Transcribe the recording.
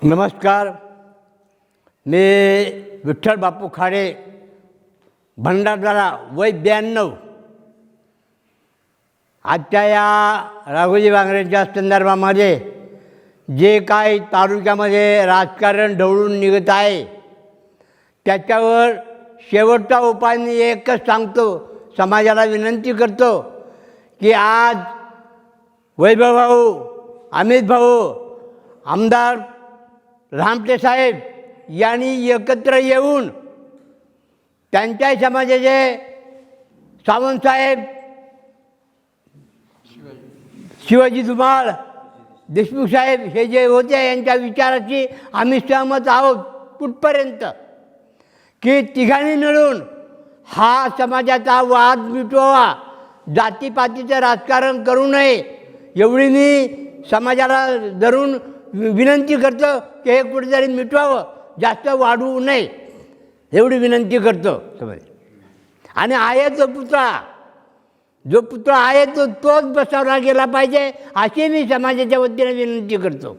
नमस्कार. मी विठ्ठल बापू खाडे भंडारदारा वय ब्याण्णव. आजच्या या राघोजी वांगरेच्या संदर्भामध्ये जे काही तालुक्यामध्ये राजकारण ढवळून निघत आहे त्याच्यावर शेवटचा उपाय मी एकच सांगतो समाजाला विनंती करतो की आज वैभव भाऊ अमित भाऊ आमदार रामटे साहेब यांनी एकत्र येऊन त्यांच्या समाजाचे सावंतसाहेब शिवाजी धुमाळ देशमुख साहेब हे जे होते यांच्या विचाराची आम्ही सहमत आहोत कुठपर्यंत? की तिघांनी मिळून हा समाजाचा वाद मिटवावा जातीपातीचं राजकारण करू नये एवढी मी समाजाला धरून विनंती करतो की हे कुठेतरी मिटवावं जास्त वाढवू नये. एवढी विनंती करतो. समज आणि आहे तो पुतळा जो पुतळा आहे तो तोच बसवला गेला पाहिजे अशी मी समाजाच्या वतीने विनंती करतो.